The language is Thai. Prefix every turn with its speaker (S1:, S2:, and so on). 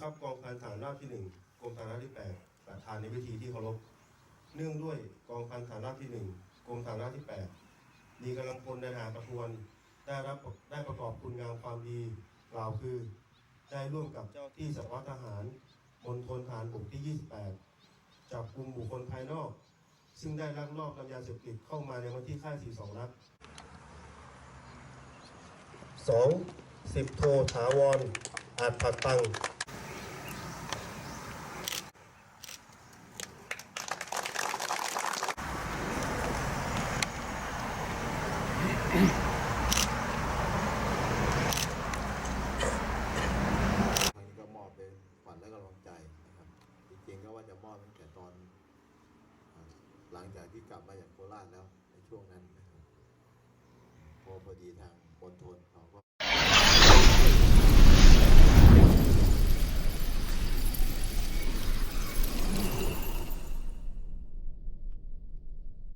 S1: ครับกองพันฐานราบที่หนึ่งกรมฐานราบที่แปดประธานในพิธีที่เคารพเนื่องด้วยกองพันฐานราบที่หนึ่งกรมฐานราบที่แปดมีกำลังพลในหารประทวนได้รับได้ประกอบคุณงามความดีกล่าวคือ ได้ร่วมกับเจ้าที่สวัตรทหารมณฑลทหารบกที่ 28 จับกลุ่มบุคคลภายนอก ซึ่งได้ลักลอบนำยาเสพติดเข้ามาในวันที่ค่าย 42นัด 2. สิบโทถาวรอาจผัดตัง
S2: ทางนี้ก็มอบเป็นขวัญและกำลังใจนะครับ จริงๆก็ว่าจะมอบตั้งแต่ตอน หลังจากที่กลับมาจากโคราชแล้วในช่วงนั้นนะครับพอพอดีทางบนทน